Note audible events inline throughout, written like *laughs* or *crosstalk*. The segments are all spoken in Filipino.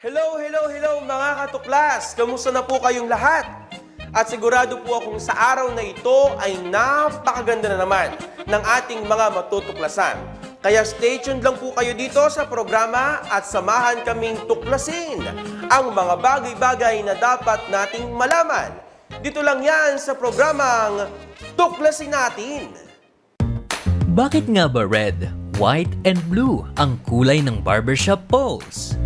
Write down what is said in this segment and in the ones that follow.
Hello, hello, hello mga katuklas! Kamusta na po kayong lahat? At sigurado po akong sa araw na ito ay napakaganda na naman ng ating mga matutuklasan. Kaya stay tuned lang po kayo dito sa programa at samahan kaming tuklasin ang mga bagay-bagay na dapat nating malaman. Dito lang yan sa programang Tuklasin Natin. Bakit nga ba red, white, and blue ang kulay ng barbershop poles?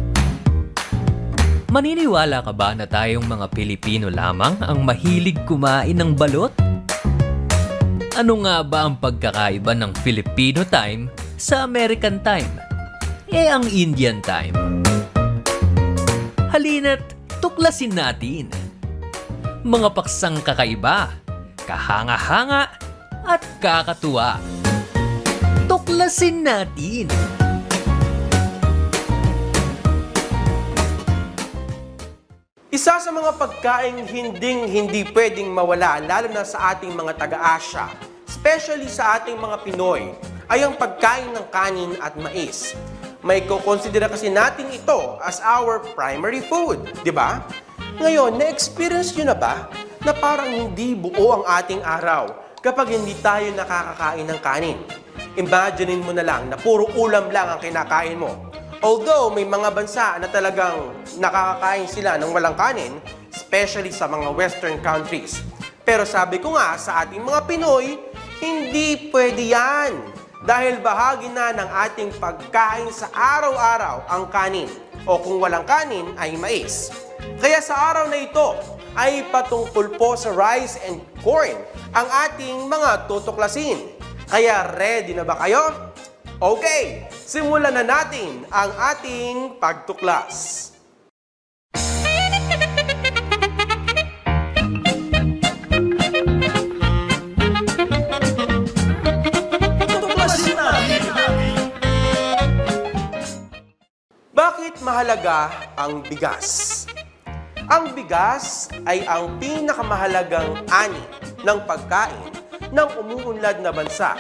Maniniwala ka ba na tayong mga Pilipino lamang ang mahilig kumain ng balot? Ano nga ba ang pagkakaiba ng Filipino time sa American time? Eh ang Indian time. Halina't tuklasin natin. Mga paksang kakaiba, kahanga-hanga, at kakatuwa. Tuklasin natin! Isa sa mga pagkaing hinding hindi pwedeng mawala, lalo na sa ating mga taga-Asya, especially sa ating mga Pinoy, ay ang pagkain ng kanin at mais. May kukonsidera kasi natin ito as our primary food, di ba? Ngayon, na-experience nyo na ba na parang hindi buo ang ating araw kapag hindi tayo nakakakain ng kanin? Imaginein mo na lang na puro ulam lang ang kinakain mo. Although may mga bansa na talagang nakakakain sila ng walang kanin, especially sa mga western countries. Pero sabi ko nga sa ating mga Pinoy, hindi pwede yan. Dahil bahagi na ng ating pagkain sa araw-araw ang kanin. O kung walang kanin ay mais. Kaya sa araw na ito ay patungkol po sa rice and corn ang ating mga tutuklasin. Kaya ready na ba kayo? Okay, simulan na natin ang ating pagtuklas. Bakit mahalaga ang bigas? Ang bigas ay ang pinakamahalagang ani ng pagkain ng umuunlad na bansa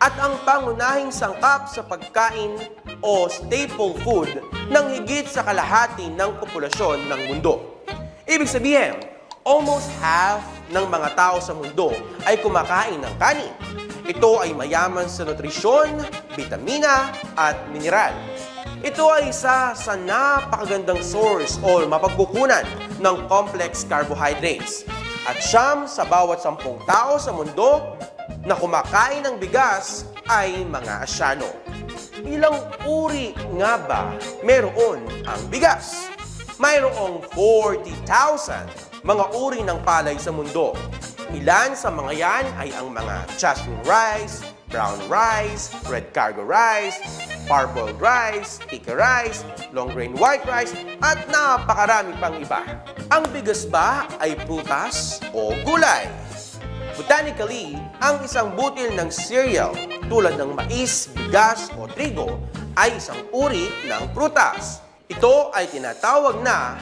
at ang pangunahing sangkap sa pagkain o staple food ng higit sa kalahati ng populasyon ng mundo. Ibig sabihin, almost half ng mga tao sa mundo ay kumakain ng kanin. Ito ay mayaman sa nutrisyon, bitamina at mineral. Ito ay isa sa napakagandang source o mapagkukunan ng complex carbohydrates. At siyam sa bawat sampung tao sa mundo na kumakain ng bigas ay mga asyano. Ilang uri nga ba meron ang bigas? Mayroong 40,000 mga uri ng palay sa mundo. Ilan sa mga yan ay ang mga jasmine rice, brown rice, red cargo rice, parboiled rice, sticky rice, long grain white rice, at napakarami pang iba. Ang bigas ba ay prutas o gulay? Botanically, ang isang butil ng cereal tulad ng mais, bigas o trigo ay isang uri ng prutas. Ito ay tinatawag na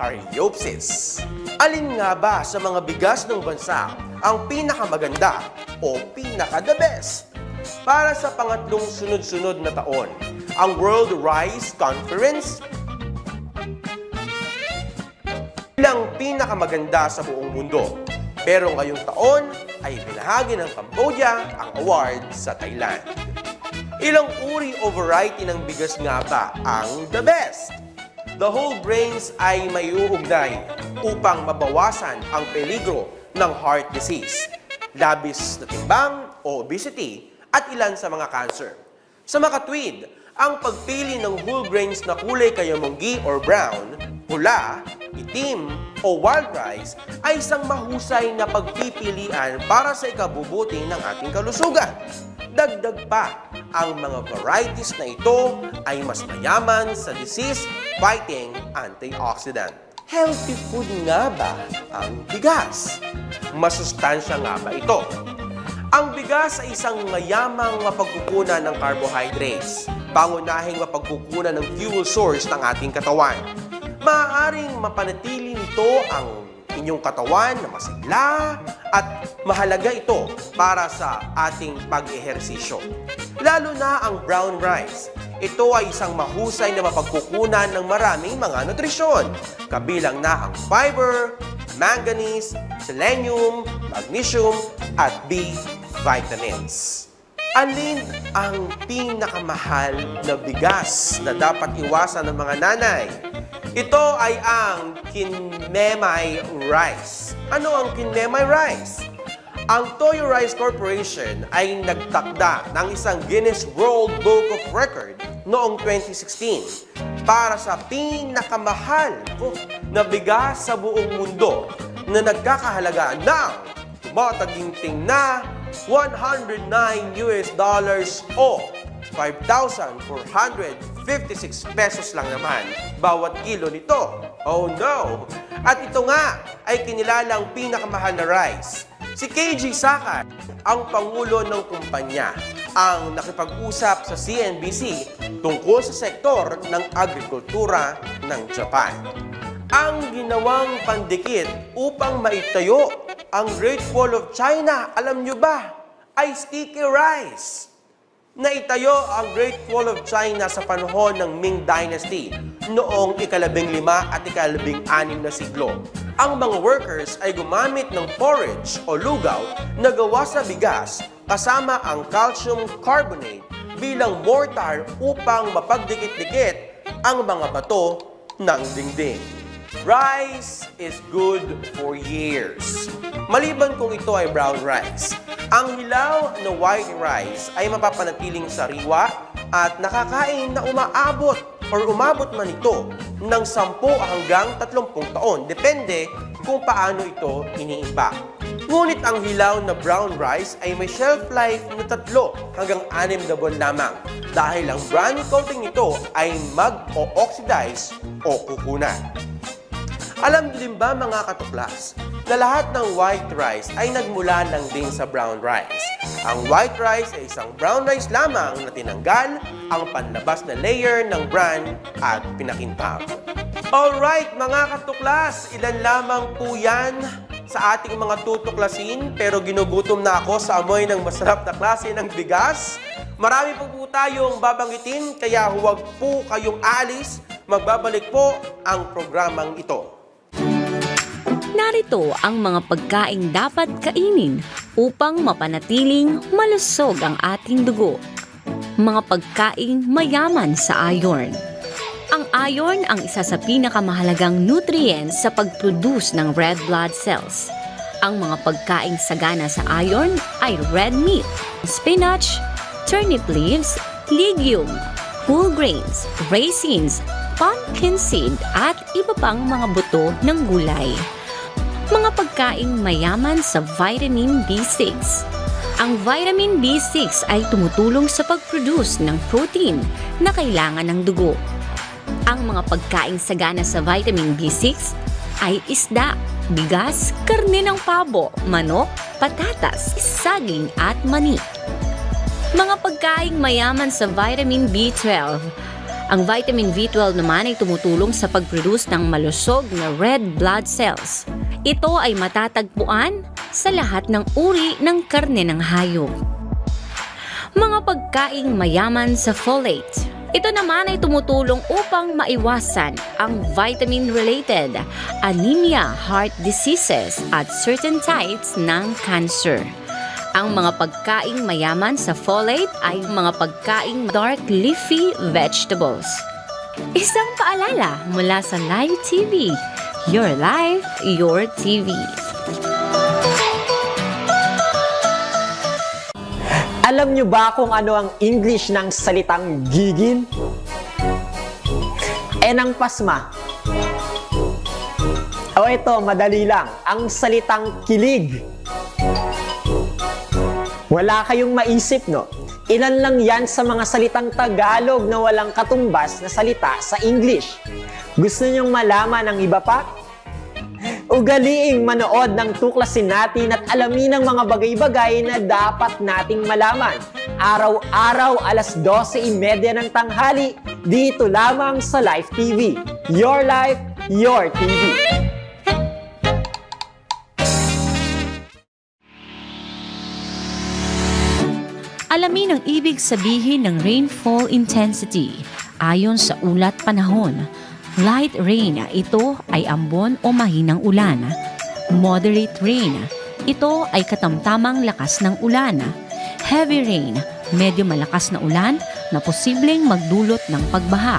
Caryopsis. Alin nga ba sa mga bigas ng bansa ang pinakamaganda o pinaka-the best? Para sa pangatlong sunod-sunod na taon, ang World Rice Conference bilang pinakamaganda sa buong mundo. Pero ngayong taon ay binahagi ng Cambodia ang award sa Thailand. Ilang uri o variety ng bigas nga ba ang the best? The whole grains ay may uugnay upang mabawasan ang peligro ng heart disease, labis na timbang o obesity, at ilan sa mga cancer. Sa makatwid, ang pagpili ng whole grains na kulay kayamonggi or brown, pula, itim, o wild rice ay isang mahusay na pagpipilian para sa ikabubuti ng ating kalusugan. Dagdag pa, ang mga varieties na ito ay mas mayaman sa disease-fighting antioxidant. Healthy food nga ba ang bigas? Masustansya nga ba ito? Ang bigas ay isang mayamang mapagkukunan ng carbohydrates, pangunahing mapagkukunan ng fuel source ng ating katawan. Maaaring mapanatili nito ang inyong katawan na masigla at mahalaga ito para sa ating pag-ehersisyo. Lalo na ang brown rice. ito ay isang mahusay na mapagkukunan ng maraming mga nutrisyon. Kabilang na ang fiber, manganese, selenium, magnesium, at B vitamins. Alin ang pinakamahal na bigas na dapat iwasan ng mga nanay? Ito ay ang Kinmemay Rice. Ano ang Kinmemay Rice? Ang Toyo Rice Corporation ay nagtakda ng isang Guinness World Book of Record noong 2016 para sa pinakamahal na bigas sa buong mundo na nagkakahalaga ng mataginting na 109 US dollars o 5,456 pesos lang naman bawat kilo nito. Oh no! At ito nga ay kinilalang pinakamahal na rice. Si KG Sakar, ang pangulo ng kumpanya, ang nakipag-usap sa CNBC tungkol sa sektor ng agrikultura ng Japan. Ang ginawang pandikit upang maitayo ang Great Wall of China, alam nyo ba, ay sticky rice. Naitayo ang Great Wall of China sa panahon ng Ming Dynasty noong ikalabing lima at ikalabing anim na siglo. Ang mga workers ay gumamit ng porridge o lugaw na gawa sa bigas kasama ang calcium carbonate bilang mortar upang mapagdikit-dikit ang mga bato ng dingding. Rice is good for years. Maliban kung ito ay brown rice. Ang hilaw na white rice ay mapapanatiling sariwa at nakakain na umaabot or umabot man ito ng 10 hanggang 30 taon. Depende kung paano ito iniimbak. Ngunit ang hilaw na brown rice ay may shelf life na tatlo hanggang anim na buwan lamang dahil ang brownie coating nito ay mag-o-oxidize o kukunan. Alam din ba mga katuklas na lahat ng white rice ay nagmula lang din sa brown rice. Ang white rice ay isang brown rice lamang na tinanggal ang panlabas na layer ng bran at pinakintab. Alright mga katuklas, ilan lamang po yan sa ating mga tutuklasin pero ginugutom na ako sa amoy ng masarap na klase ng bigas. Marami po po tayong babanggitin kaya huwag po kayong alis. Magbabalik po ang programang ito. Narito ang mga pagkaing dapat kainin upang mapanatiling malusog ang ating dugo. Mga pagkaing mayaman sa iron. Ang iron ang isa sa pinakamahalagang nutrients sa pag-produce ng red blood cells. Ang mga pagkaing sagana sa iron ay red meat, spinach, turnip leaves, legume, whole grains, raisins, pumpkin seed at iba pang mga buto ng gulay mga pagkaing mayaman sa vitamin B6. Ang vitamin B6 ay tumutulong sa pag-produce ng protein na kailangan ng dugo. Ang mga pagkaing sagana sa vitamin B6 ay isda, bigas, karne ng pabo, manok, patatas, saging at mani. Mga pagkaing mayaman sa vitamin B12 ang vitamin B12 naman ay tumutulong sa pag-produce ng malusog na red blood cells. Ito ay matatagpuan sa lahat ng uri ng karne ng hayop. Mga pagkaing mayaman sa folate. Ito naman ay tumutulong upang maiwasan ang vitamin-related anemia, heart diseases at certain types ng cancer. Ang mga pagkaing mayaman sa folate ay mga pagkaing dark leafy vegetables. Isang paalala mula sa Live TV. Your life, your TV. Alam nyo ba kung ano ang English ng salitang gigil? E ng pasma. O ito, madali lang. Ang salitang kilig. Wala kayong maisip, no? Ilan lang yan sa mga salitang Tagalog na walang katumbas na salita sa English. Gusto nyong malaman ang iba pa? Ugaliing manood ng tuklasin natin at alamin ang mga bagay-bagay na dapat nating malaman. Araw-araw alas 12.30 ng tanghali, dito lamang sa Life TV. Your Life, Your TV. Alamin ang ibig sabihin ng rainfall intensity. Ayon sa ulat panahon, light rain, ito ay ambon o mahinang ulan. Moderate rain, ito ay katamtamang lakas ng ulan. Heavy rain, medyo malakas na ulan na posibleng magdulot ng pagbaha.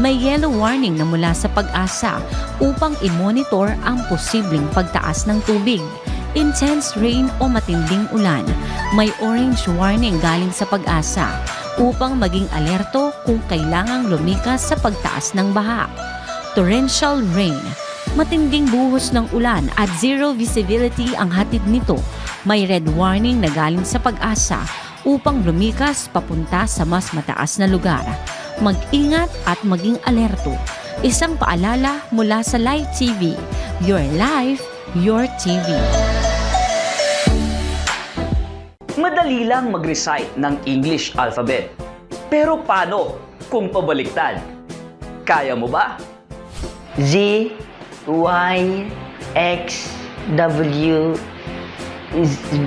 May yellow warning na mula sa pag-asa upang i-monitor ang posibleng pagtaas ng tubig. Intense rain o matinding ulan. May orange warning galing sa pag-asa upang maging alerto kung kailangang lumikas sa pagtaas ng baha. Torrential rain. Matinding buhos ng ulan at zero visibility ang hatid nito. May red warning na galing sa pag-asa upang lumikas papunta sa mas mataas na lugar. Mag-ingat at maging alerto. Isang paalala mula sa Live TV. Your life, your TV. Madali lang mag-recite ng English alphabet. Pero paano kung pabaliktad? Kaya mo ba? Z Y X W Z-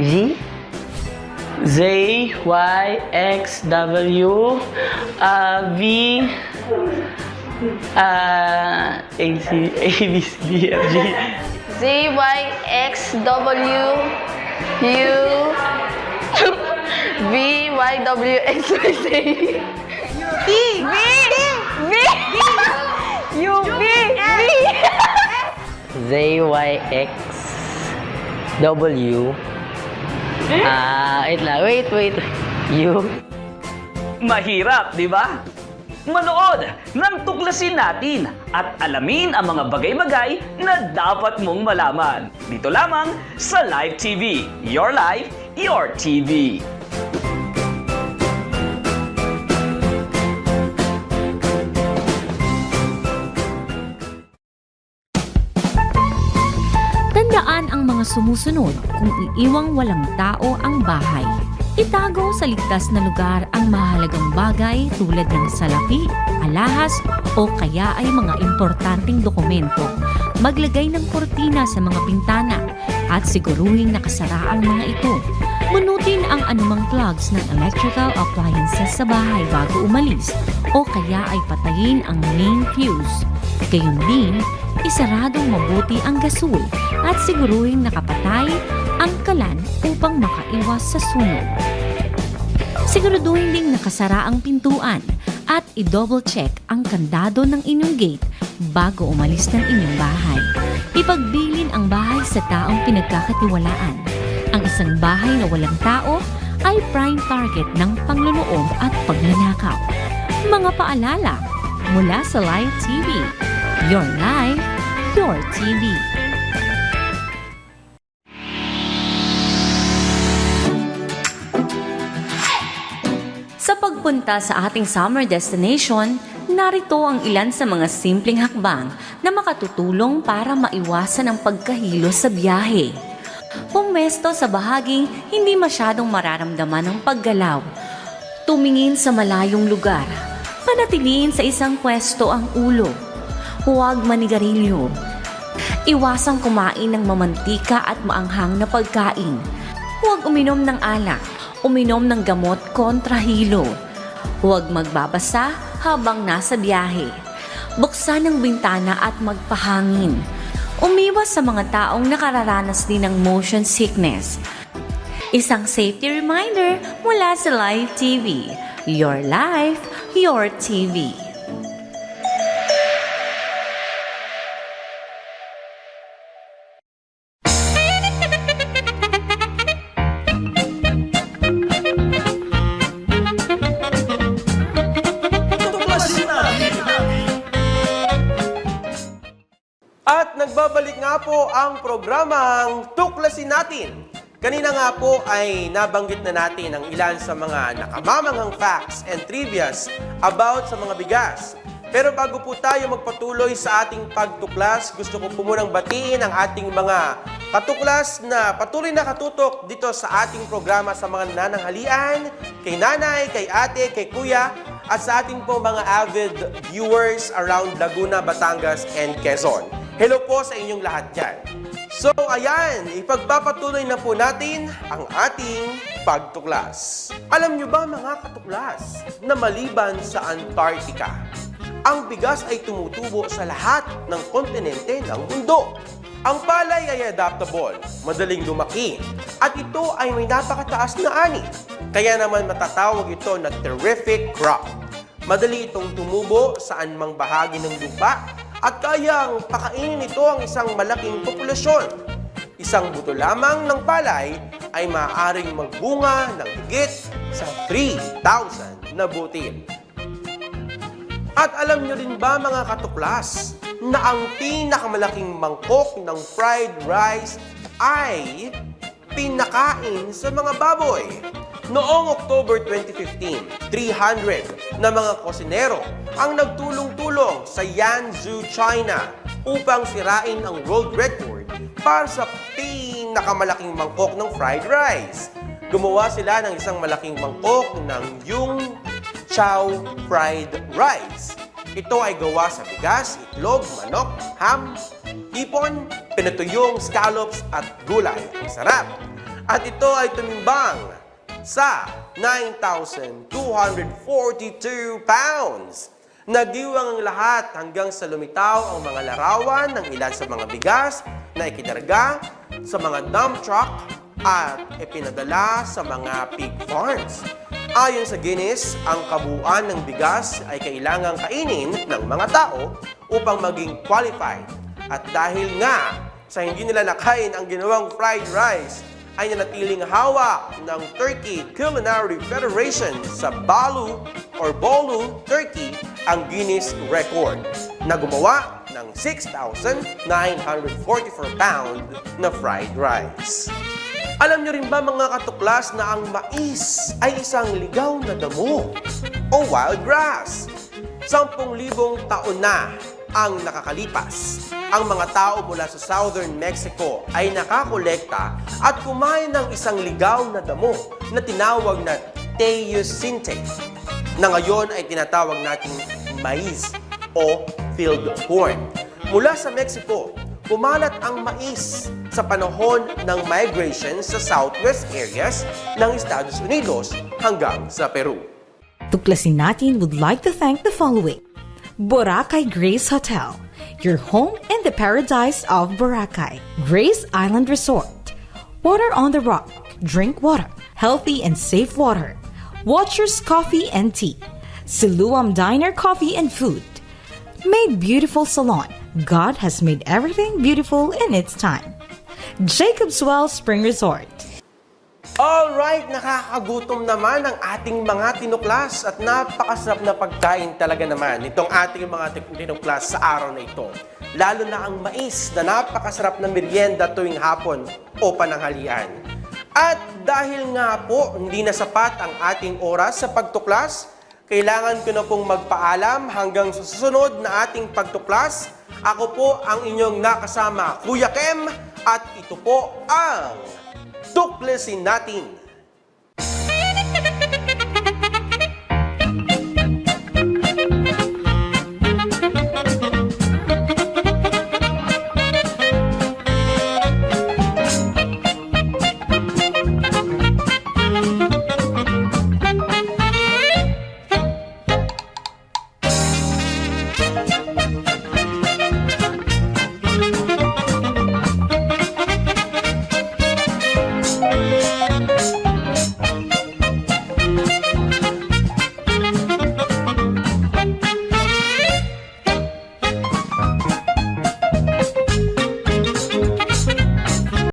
Z Z, Y, X, W, uh, V, uh, A, C, A, B, C, D, F, G. Z, Y, X, W, U, *laughs* V, Y, W, X, Y, Z. B, B, B, U, V, V. *laughs* Z Y X W Ah, wait lang. Wait, wait. U Mahirap, di ba? Manood ng tuklasin natin at alamin ang mga bagay-bagay na dapat mong malaman. Dito lamang sa Live TV. Your life, your TV. Tandaan ang mga sumusunod kung iiwang walang tao ang bahay. Itago sa ligtas na lugar ang mahalagang bagay tulad ng salapi, alahas o kaya ay mga importanteng dokumento. Maglagay ng kortina sa mga pintana at siguruhing nakasara ang mga ito. Bunutin ang anumang plugs ng electrical appliances sa bahay bago umalis o kaya ay patayin ang main fuse. Gayun din, isaradong mabuti ang gasol at siguruhing nakapatay ang kalan upang makaiwas sa sunog. Siguraduhin ding nakasara ang pintuan at i-double check ang kandado ng inyong gate bago umalis ng inyong bahay. Ipagbilin ang bahay sa taong pinagkakatiwalaan. Ang isang bahay na walang tao ay prime target ng pangluloob at pagnanakaw. Mga paalala mula sa Live TV. Your Life, Your TV. Sa pagpunta sa ating summer destination, narito ang ilan sa mga simpleng hakbang na makatutulong para maiwasan ang pagkahilo sa biyahe. Pumesto sa bahaging hindi masyadong mararamdaman ng paggalaw. Tumingin sa malayong lugar. Panatiliin sa isang pwesto ang ulo. Huwag manigarilyo. Iwasang kumain ng mamantika at maanghang na pagkain. Huwag uminom ng alak. Uminom ng gamot kontra hilo. Huwag magbabasa habang nasa biyahe. Buksan ang bintana at magpahangin. Umiwas sa mga taong nakararanas din ng motion sickness. Isang safety reminder mula sa Live TV. Your life, your TV. At nagbabalik nga po ang programang Tuklasin Natin. Kanina nga po ay nabanggit na natin ang ilan sa mga nakamamanghang facts and trivias about sa mga bigas. Pero bago po tayo magpatuloy sa ating pagtuklas, gusto ko po munang batiin ang ating mga katuklas na patuloy na katutok dito sa ating programa sa mga nananghalian, kay nanay, kay ate, kay kuya, at sa ating po mga avid viewers around Laguna, Batangas, and Quezon. Hello po sa inyong lahat dyan. So ayan, ipagpapatuloy na po natin ang ating pagtuklas. Alam nyo ba mga katuklas na maliban sa Antarctica, ang bigas ay tumutubo sa lahat ng kontinente ng mundo. Ang palay ay adaptable, madaling lumaki, at ito ay may napakataas na ani. Kaya naman matatawag ito na terrific crop. Madali itong tumubo sa anumang bahagi ng lupa at kayang pakainin ito ang isang malaking populasyon. Isang buto lamang ng palay ay maaaring magbunga ng higit sa 3,000 na butil. At alam nyo rin ba mga katuklas na ang pinakamalaking mangkok ng fried rice ay pinakain sa mga baboy? Noong October 2015, 300 na mga kosinero ang nagtulong-tulong sa Yanzhou, China upang sirain ang world record para sa pinakamalaking mangkok ng fried rice. Gumawa sila ng isang malaking mangkok ng yung chow fried rice. Ito ay gawa sa bigas, itlog, manok, ham, hipon, pinatuyong scallops at gulay. Ang sarap! At ito ay tumimbang sa 9,242 pounds. Nagdiwang ang lahat hanggang sa lumitaw ang mga larawan ng ilan sa mga bigas na ikinarga sa mga dump truck at ipinadala sa mga pig farms. Ayon sa Guinness, ang kabuuan ng bigas ay kailangang kainin ng mga tao upang maging qualified. At dahil nga sa hindi nila nakain ang ginawang fried rice, ay nanatiling hawak ng Turkey Culinary Federation sa Balu or Bolu, Turkey ang Guinness record na gumawa ng 6,944 pound na fried rice. Alam nyo rin ba mga katuklas na ang mais ay isang ligaw na damo o wild grass? 10,000 taon na ang nakakalipas. Ang mga tao mula sa southern Mexico ay nakakolekta at kumain ng isang ligaw na damo na tinawag na teosinte na ngayon ay tinatawag nating mais o field corn. Mula sa Mexico, kumalat ang mais sa panahon ng migration sa southwest areas ng Estados Unidos hanggang sa Peru. Tuklasin natin would like to thank the following. Boracay Grace Hotel, your home in the paradise of Boracay. Grace Island Resort. Water on the rock. Drink water. Healthy and safe water. Watchers Coffee and Tea. Siluam Diner Coffee and Food. Made Beautiful Salon. God has made everything beautiful in its time. Jacob's Well Spring Resort. Alright, nakakagutom naman ang ating mga tinuklas at napakasarap na pagkain talaga naman itong ating mga tin- tinuklas sa araw na ito. Lalo na ang mais na napakasarap na merienda tuwing hapon o pananghalian. At dahil nga po hindi na sapat ang ating oras sa pagtuklas, kailangan ko na pong magpaalam hanggang sa susunod na ating pagtuklas. Ako po ang inyong nakasama, Kuya Kem, at ito po ang tuklasin natin